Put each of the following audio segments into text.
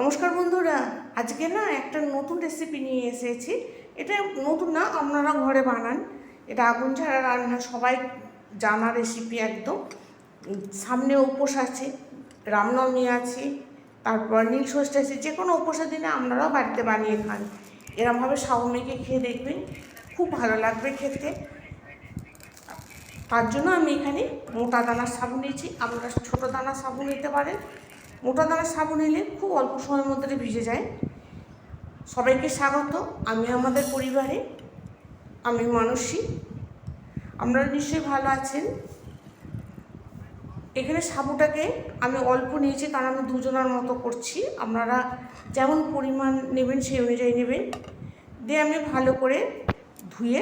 নমস্কার বন্ধুরা, আজকে না একটা নতুন রেসিপি নিয়ে এসেছি। এটা নতুন না, আপনারা ঘরে বানান। এটা আগুন ছাড়া রান্না, সবাই জানা রেসিপি একদম। সামনে উপোস আছে, রামনবমী আছে, তারপর নীল ষষ্ঠী আছে যে কোনো উপোসের দিনে আপনারাও বাড়িতে বানিয়ে খান। এরমভাবে সাবু খেয়ে দেখবেন, খুব ভালো লাগবে খেতে। তার জন্য আমি এখানে মোটা দানার সাবু নিয়েছি, আপনারা ছোটো দানার সাবু নিতে পারেন। মোটা দানার সাবু নিলে খুব অল্প সময়ের মধ্যে ভিজে যায়। সবাইকে স্বাগত। আমি আমাদের পরিবারে, আমি মানসী। আপনারা নিশ্চয়ই ভালো আছেন। এখানে সাবুটাকে আমি অল্প নিয়েছি কারণ আমি দুজনের মতো করছি। আপনারা যেমন পরিমাণ নেবেন, সেই অনুযায়ী নেবেন। দিয়ে আমি ভালো করে ধুয়ে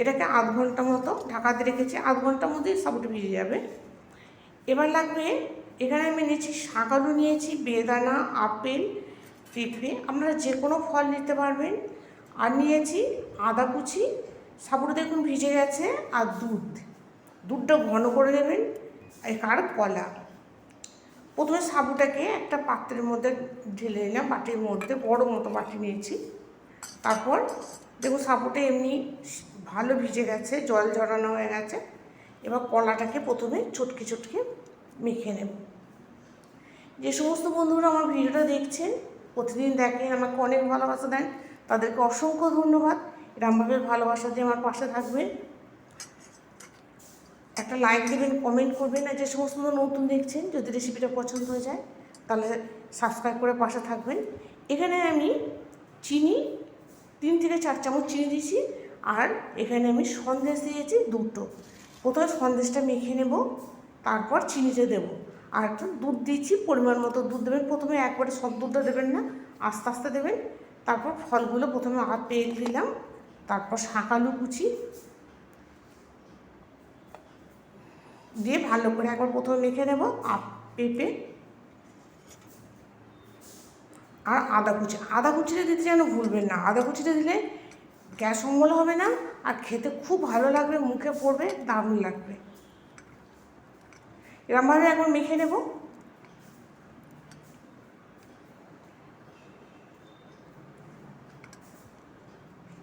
এটাকে আধ ঘণ্টা মতো ঢাকাতে রেখেছি। আধ ঘণ্টার মধ্যেই সাবুটা ভিজে যাবে। এবার লাগবে এখানে আমি নিয়েছি শাকালু নিয়েছি, বেদানা, আপেল পেঁপে আপনারা যে কোনো ফল নিতে পারবেন। আর নিয়েছি আদা কুচি। সাবুটা দেখুন ভিজে গেছে আর দুধ। দুধটা ঘন করে দেবেন আর কলা। প্রথমে সাবুটাকে একটা পাত্রের মধ্যে ঢেলে নিলাম। বাটির মধ্যে বড় মতো বাটি নিয়েছি। তারপর দেখুন সাবুটা এমনি ভালো ভিজে গেছে, জল ঝরানো হয়ে গেছে। এবার কলাটাকে প্রথমে চটকে চটকে মেখে নেব। যে সমস্ত বন্ধুরা আমার ভিডিওটা দেখছেন, প্রতিদিন দেখেন আমাকে অনেক ভালোবাসা দেন, তাদেরকে অসংখ্য ধন্যবাদ। এরমভাবে ভালোবাসা দিয়ে আমার পাশে থাকবেন। একটা লাইক দেবেন কমেন্ট করবেন, আর যে সমস্ত নতুন দেখছেন, যদি রেসিপিটা পছন্দ হয়ে যায়, তাহলে সাবস্ক্রাইব করে পাশে থাকবেন। এখানে আমি চিনি, তিন থেকে চার চামচ চিনি দিয়েছি, আর এখানে আমি সন্দেশ দিয়েছি দুটো। প্রথমে সন্দেশটা মেখে নেব, তারপর চিনিতে দেব। আর একটু দুধ দিয়েছি পরিমাণ মতো দুধ দেবেন। প্রথমে একবারে সব দুধটা দেবেন না, আস্তে আস্তে দেবেন। তারপর ফলগুলো প্রথমে আপেল দিলাম, তারপর শাকালু কুচি। দিয়ে ভালো করে একবার প্রথমে মেখে নেব পেঁপে আর আদা কুচি। আদা কুচিটা দিতে যেন ভুলবেন না। আদা কুচিটা দিলে গ্যাস অম্বল হবে না, আর খেতে খুব ভালো লাগবে, মুখে পড়বে, দারুণ লাগবে। এরমভাবে একবার মেখে নেব।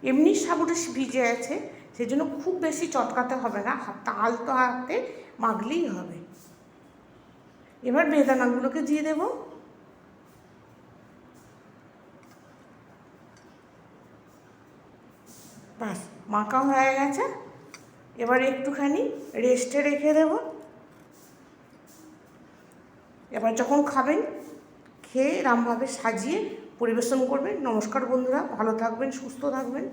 এমনি সাবুটা ভিজে আছে সেই জন্য খুব বেশি চটকাতে হবে না হাতটা আলতো হাতে মাখলেই হবে। এবার বেদানাগুলোকে দিয়ে দেবো। ব্যাস, মাখা হয়ে গেছে। এবার একটুখানি রেস্টে রেখে দেব। এবার যখন খাবেন খেয়ে রামভাবে সাজিয়ে পরিবেশন করবেন। নমস্কার বন্ধুরা ভালো থাকবেন সুস্থ থাকবেন।